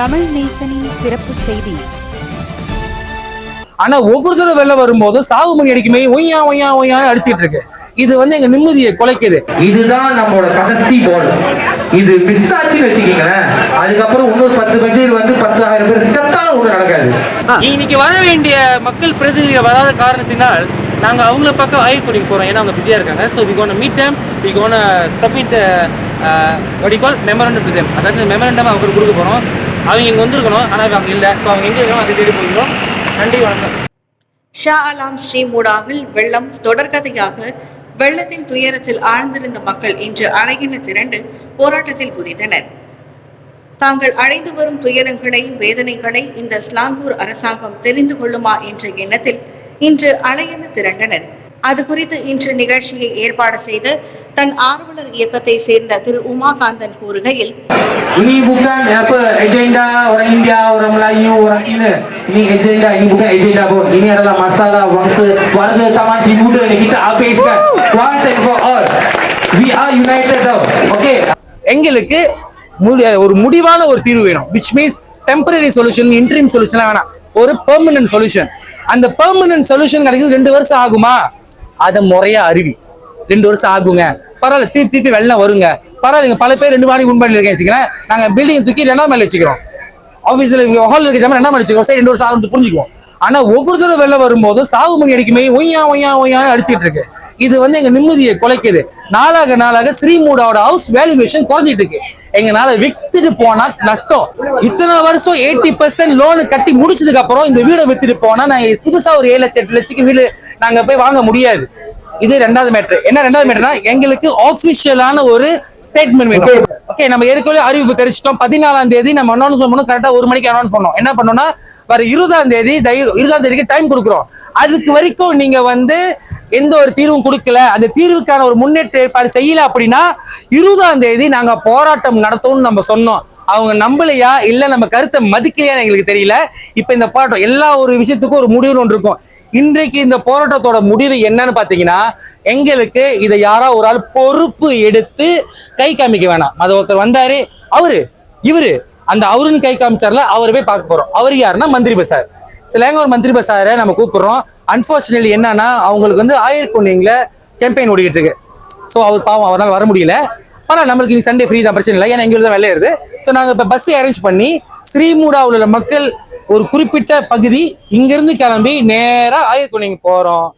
தமிழ் நேசனின் சிறப்பு செய்தி. ஆனா ஒவ்வொரு தடவை வெளில வரும்போது சாவு மணி அடிக்குமே ஒய்யா ஒய்யா ஒய்யான்னு அடிச்சிட்டு இருக்கு. இது வந்து எங்க நிம்மதியை குலைக்குது. இதுதான் நம்மளோட கடைசி பால் இது மிஸ் ஆச்சுன்னு வச்சுக்கீங்களேன். அதுக்கப்புறம் இன்னொரு பத்து பேர் வந்து பத்தாயிரம் பேர் செத்தாலும் ஒன்றும் நடக்காது. இன்னைக்கு வர வேண்டிய மக்கள் பிரதிநிதிகள் வராத காரணத்தினால் நாங்கள் அவங்கள பக்கம் ஆயுள் கூட்டிங்க போகிறோம் ஏன்னா அவங்க பிஸியாக இருக்காங்க. So we gonna meet them. We gonna submit வடிகால் மெமரண்டம் டு them. அதாவது மெமரண்டம் அவங்களுக்கு கொடுக்க போகிறோம் அவங்க இங்கே வந்திருக்கணும். ஆனால் அவங்க இல்லை. ஸோ அவங்க எங்கே இருக்கணும் அதை தேடி போயிடும் நன்றி வணக்கம். ஷா அலாம் ஸ்ரீமூடாவில் வெள்ளம் தொடர்கதையாக வெள்ளத்தின் துயரத்தில் ஆழ்ந்திருந்த மக்கள் இன்று அலையென திரண்டு போராட்டத்தில் குதித்தனர். தாங்கள் அடைந்து வரும் துயரங்களை வேதனைகளை இந்த ஸ்லாங்கூர் அரசாங்கம் தெரிந்து கொள்ளுமா என்ற எண்ணத்தில் இன்று அலையென திரண்டனர். அது குறித்து இன்று நிகழ்ச்சியை ஏற்பாடு செய்த தன் ஆர்வலர் இயக்கத்தை சேர்ந்த திரு உமாகாந்தன் கூறுகையில் Ini bukan apa agenda orang India, orang Melayu, orang Cina. Ini agenda, ini bukan agenda pun. Ini adalah masalah bangsa warga Taman Sri Muda ni kita habiskan. Once and for all. We are united tau. Okay. எங்களுக்கு முடி- ஒரு முடிவான ஒரு தீர்வு வேணும் which means temporary solution interim solution வேணாம் ஒரு permanent solution அந்த பெர்மனன்ட் சொல்யூஷன் கிடைக்கிறது ரெண்டு வருஷம் ஆகுமா அதை முறையா அருவி. ரெண்டு வருஷம் ஆகுங்க. பரவாயில்ல திருப்பி திருப்பி வெள்ளம் வருங்க. பரவாயில்லைங்க பல பேர் ரெண்டு மாடி முன்படி இருக்கேன் வச்சுக்கிறேன் நாங்கள் பில்டிங் தூக்கி ரெண்டாம் மேலே வச்சுக்கிறோம். ஆஃபீஸில் ஹால் இருக்க ஜாமான் என்ன வச்சுக்கோ சரி ரெண்டு வருஷம் ஆகும் புரிஞ்சுக்குவோம். ஆனால் ஒவ்வொரு தடவை வெளில வரும்போது சாவு மணி அடிக்குமே ஒய்யா ஒய்யா ஒய்யான்னு அடிச்சிட்டு இருக்கு. இது வந்து எங்கள் நிம்மதியை குலைக்குது. நாளாக நாளாக ஸ்ரீமூடாவோட ஹவுஸ் வேல்யூவேஷன் குறைஞ்சிட்டு இருக்கு. எங்களால் வித்துட்டு போனால் நஷ்டம். இத்தனை வருஷம் எயிட்டி பர்சன்ட் லோனு கட்டி முடிச்சதுக்கு அப்புறம் இந்த வீடை வித்துட்டு போனால் நாங்கள் புதுசாக ஒரு ஏழு லட்சம் எட்டு லட்சத்துக்கு வீடு நாங்கள் போய் வாங்க முடியாது. இது ரெண்டாவது மேட்ரு என்ன ரெண்டாவது மேட்ருனா எங்களுக்கு ஆஃபிஷியலான ஒரு ஸ்டேட்மெண்ட் வேணும். ஓகே நம்ம ஏற்கனவே அறிவிப்பு தெரிச்சிட்டோம் பதினாலாம் தேதி நம்ம அனௌன்ஸ் பண்ணணும். கரெக்டாக ஒரு மணிக்கு அனௌன்ஸ் பண்ணோம் என்ன பண்ணோம்னா வர இருபதாம் தேதி இருபதாம் தேதிக்கு டைம் கொடுக்குறோம். அதுக்கு வரைக்கும் நீங்க வந்து எந்த ஒரு தீர்வும் கொடுக்கல. அந்த தீர்வுக்கான ஒரு முன்னேற்ற ஏற்பாடு செய்யல அப்படின்னா இருபதாம் தேதி நாங்கள் போராட்டம் நடத்தோம்னு நம்ம சொன்னோம். அவங்க நம்பலையா இல்ல நம்ம கருத்தை மதிக்கலையான்னு எங்களுக்கு தெரியல. இப்ப இந்த போராட்டம் எல்லா ஒரு விஷயத்துக்கும் ஒரு முடிவுன்னு ஒன்று இருக்கும். இன்றைக்கு இந்த போராட்டத்தோட முடிவு என்னன்னு பாத்தீங்கன்னா எங்களுக்கு இதை யாரா ஒரு ஆள் பொறுப்பு எடுத்து கை காமிக்க வேணாம். அதை ஒருத்தர் வந்தாரு அவரு இவரு. அந்த அவருன்னு கை காமிச்சார்ல அவரை போய் பார்க்க போறோம். அவர் யாருன்னா மந்திரி பசார் சிலங்கூர் மந்திரி பசாரை நம்ம கூப்பிடுறோம். அன்பார்ச்சுனேட்லி என்னன்னா அவங்களுக்கு வந்து ஆயிரக்குண்டிங்கள கேம்பெயின் ஓடிக்கிட்டு இருக்கு. ஸோ அவர் பாவம் அவரால் வர முடியல. ஆனால் நம்மளுக்கு நீ சண்டே ஃப்ரீ தான் பிரச்சனை இல்லை. ஏன்னா எங்களுக்கு தான் வேலை இருக்குது ஸோ நாங்கள் இப்போ பஸ்ஸை அரேஞ்ச் பண்ணி ஸ்ரீமூடாவில் உள்ள மக்கள் ஒரு குறிப்பிட்ட பகுதி இங்கிருந்து கிளம்பி நேராக ஆயிரக்குண்டிங்க போகிறோம்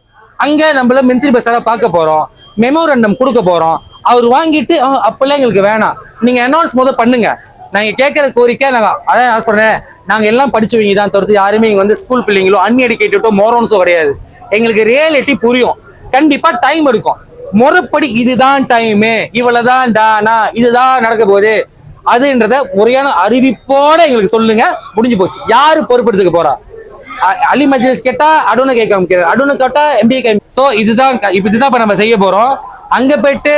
அங்கே நம்மள மந்திரி பஸ்ஸார பார்க்க போகிறோம் மெமோரண்டம் கொடுக்க போகிறோம் அவர் வாங்கிட்டு அப்போல்லாம் எங்களுக்கு வேணாம். நீங்கள் அனௌன்ஸ் முதல் பண்ணுங்க. நாங்கள் கேட்குற கோரிக்கை நாங்கள் அதான் நான் சொல்கிறேன் நாங்கள் எல்லாம் படிச்சவங்க தான் தவிர்த்து யாருமே இங்கே வந்து ஸ்கூல் பிள்ளைங்களோ அன்எடுக்கேட்டோ மோரோன்ஸோ கிடையாது. எங்களுக்கு ரியாலிட்டி புரியும். கண்டிப்பாக டைம் எடுக்கும். முறைப்படி இதுதான் டைமு இவ்வளவுதான் டானா இதுதான் நடக்க போகுது. அதுன்றத முறையான அறிவிப்போட எங்களுக்கு சொல்லுங்க முடிஞ்சு போச்சு. யாரு பொறுப்பெடுத்துக்க போறா? அலி மஜ்லிஸ் கேட்டா அடுன கேட்க அமைக்கிறார் அடுனு கேட்டா எம்பிஏ கே ஸோ இதுதான் இப்போ இதுதான் இப்போ நம்ம செய்ய போறோம். அங்க போயிட்டு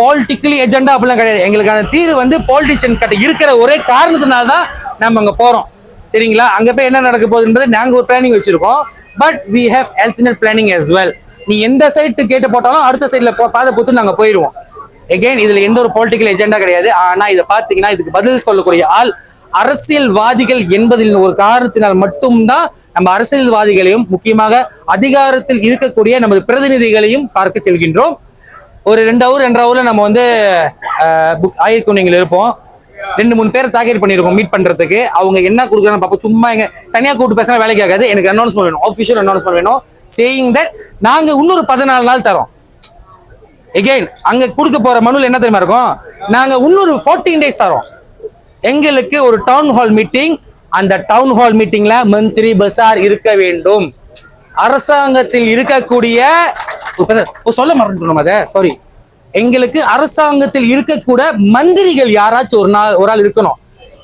பாலிட்டிக்கலி எஜெண்டா அப்படிலாம் கிடையாது. எங்களுக்கான தீர்வு வந்து பாலிட்டிஷியன் கிட்ட இருக்கிற ஒரே காரணத்தினால தான் நம்ம அங்க போறோம். சரிங்களா? அங்க போய் என்ன நடக்க போகுதுன்றது நாங்க ஒரு பிளானிங் வச்சிருக்கோம். But we have alternate planning as well நீ எந்த சைட்டு கேட்டு போட்டாலும் அடுத்த சைட்ல பாதை பொத்து நாங்க போயிடுவோம் எகைன் இதுல எந்த ஒரு பொலிட்டிக்கல் எஜெண்டா கிடையாது. ஆனா இதை பாத்தீங்கன்னா இதுக்கு பதில் சொல்லக்கூடிய ஆள் அரசியல்வாதிகள் என்பதில் ஒரு காரணத்தினால் மட்டும்தான் நம்ம அரசியல்வாதிகளையும் முக்கியமாக அதிகாரத்தில் இருக்கக்கூடிய நமது பிரதிநிதிகளையும் பார்க்க செல்கின்றோம். ஒரு ரெண்டு ஹவர் ரெண்டரை ஹவர்ல நம்ம வந்து புக் நீங்கள் இருப்போம் ரெண்டு மூணு பேர் டார்கெட் பண்ணிருக்கோம் மீட் பண்றதுக்கு. அவங்க என்ன கொடுக்குறாங்க பாப்போம் சும்மா எங்க தனியா கூப்பிட்டு பேசினா வேலைக்கு ஆகாது. எனக்கு அனௌன்ஸ்மெண்ட் வேணும். ஆஃபிஷியல் அனௌன்ஸ்மெண்ட் வேணும். சேயிங் தட் நாங்க இன்னொரு பதினாலு நாள் தரோம். எகெயின் அங்க கொடுக்க போற மனுல என்ன தெரியுமா இருக்கும்? நாங்க இன்னொரு 14 டேஸ் தரோம். எங்களுக்கு ஒரு டவுன் ஹால் மீட்டிங் அந்த டவுன் ஹால் மீட்டிங்ல மந்திரி பசார் இருக்க வேண்டும். அரசாங்கத்தில் இருக்கக்கூடிய சொல்ல மறந்துட்டோம் அதை. சாரி எங்களுக்கு அரசாங்கத்தில் இருக்கக்கூட மந்திரிகள் யாராச்சும் ஒரு நாள் ஒரு ஆள் இருக்கணும்.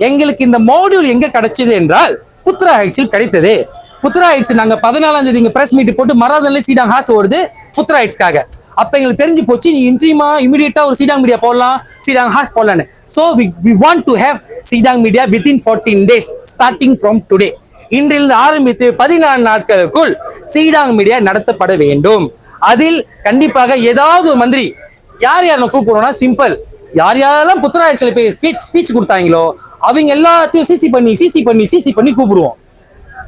எங்களுக்கு இந்த மாடியூல் எங்க கிடைச்சது என்றால் புத்ரா ஹைட்ஸில் கிடைத்தது. புத்ரா ஹைட்ஸ் நாங்க பதினாலாம் தேதி இங்க பிரஸ் மீட் போட்டு மராதன்ல சீடாங் ஹாஸ் ஓடுது புத்ரா ஹைட்ஸ்க்காக அப்ப எங்களுக்கு தெரிஞ்சு போச்சு நீ இன்ட்ரீமா இமீடியட்டா ஒரு சீடாங் மீடியா போடலாம் சீடாங் ஹாஸ் போடலான்னு. So we we want to have சீடாங் media within fourteen days starting from today இன்றிலிருந்து ஆரம்பித்து பதினாலு நாட்களுக்குள் சீடாங் மீடியா நடத்தப்பட வேண்டும். அதில் கண்டிப்பாக ஏதாவது ஒரு மந்திரி யார் யார் நான் கூப்பிடுறோம்னா சிம்பிள் யார் யாரெல்லாம் புத்தராயசில போய் ஸ்பீச் ஸ்பீச் கொடுத்தாங்களோ அவங்க எல்லாத்தையும் சிசி பண்ணி சிசி பண்ணி சிசி பண்ணி கூப்பிடுவோம்.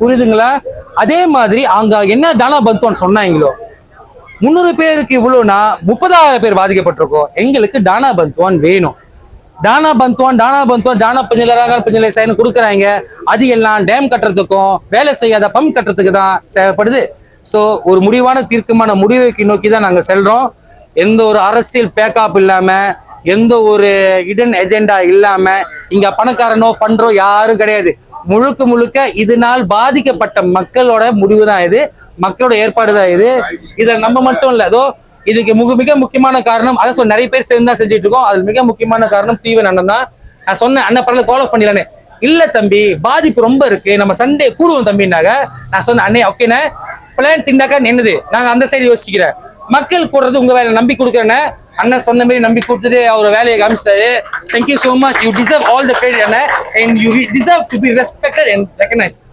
புரியுதுங்களா? அதே மாதிரி அங்க என்ன தானா பந்துவான்னு சொன்னாங்களோ முந்நூறு பேருக்கு இவ்வளோனா முப்பதாயிரம் பேர் பாதிக்கப்பட்டிருக்கோம். எங்களுக்கு தானா பந்துவான் வேணும். தானா பந்துவான் தானா பந்துவான் தானா பஞ்சலராக பஞ்சலை சைன் கொடுக்குறாங்க. அது எல்லாம் டேம் கட்டுறதுக்கும் வேலை செய்யாத பம்ப் கட்டுறதுக்கு தான் தேவைப்படுது. ஸோ ஒரு முடிவான தீர்க்கமான முடிவுக்கு நோக்கி தான் நாங்கள் செல்கிறோம் எந்த ஒரு அரசியல் பேக்கப் இல்லாம எந்த ஒரு இடன் எஜெண்டா இல்லாம இங்க பணக்காரனோ ஃபண்டோ யாரும் கிடையாது. முழுக்க முழுக்க இதனால் பாதிக்கப்பட்ட மக்களோட முடிவு தான் இது. மக்களோட ஏற்பாடு தான் இது. இதை நம்ம மட்டும் இல்ல அதோ இதுக்கு மிக மிக முக்கியமான காரணம் அதை சொன்ன நிறைய பேர் சேர்ந்து தான் செஞ்சுட்டு இருக்கோம். அது மிக முக்கியமான காரணம் சீவன் அண்ணன் தான். நான் சொன்னேன் அண்ணன் பரவாயில்ல கோல் ஆஃப் பண்ணிடலானே இல்ல தம்பி பாதிப்பு ரொம்ப இருக்கு. நம்ம சண்டே கூடுவோம் தம்பினாங்க நான் சொன்னேன் அண்ணே ஓகேண்ணே பிளான் திண்டாக்கா என்னது நாங்க அந்த சைடு யோசிக்கிறேன். மக்கள் கூடுறது உங்க வேலை. நம்பி கொடுக்குறேன்னு அண்ணன் சொன்ன மாதிரி நம்பி கொடுத்துட்டு அவர் வேலையை காமிச்சாரு thank you so much you deserve all the credit அண்ணன் and you deserve to be respected and recognised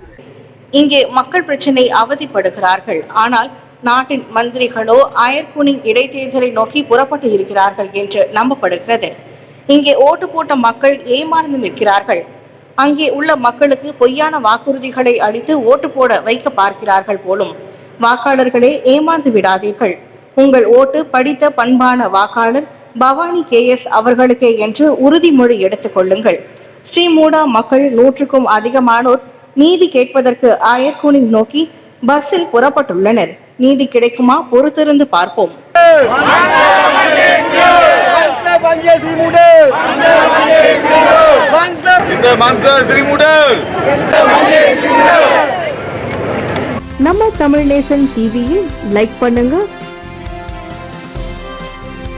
இங்கே மக்கள் பிரச்சனை அவதிப்படுகிறார்கள். ஆனால் நாட்டின் மந்திரிகளோ அயர்குனிங் இடைத்தேர்தலை நோக்கி புறப்பட்டு இருக்கிறார்கள் என்று நம்பப்படுகிறது. இங்கே ஓட்டு போட்ட மக்கள் ஏமாறந்து நிற்கிறார்கள். அங்கே உள்ள மக்களுக்கு பொய்யான வாக்குறுதிகளை அளித்து ஓட்டு போட வைக்க பார்க்கிறார்கள் போலும். வாக்காளர்களே ஏமாந்து விடாதீர்கள். உங்கள் ஓட்டு படித்த பண்பான வாக்காளர் பவானி கே எஸ் அவர்களுக்கே என்று உறுதிமொழி எடுத்துக் கொள்ளுங்கள். ஸ்ரீமூடா மக்கள் நூற்றுக்கும் அதிகமானோர் நீதி கேட்பதற்கு அயர்கூனில் நோக்கி பஸ்ஸில் புறப்பட்டுள்ளனர். நீதி கிடைக்குமா? பொறுத்திருந்து பார்ப்போம். நம்ம தமிழ் நேசன் டிவியில் லைக் பண்ணுங்க.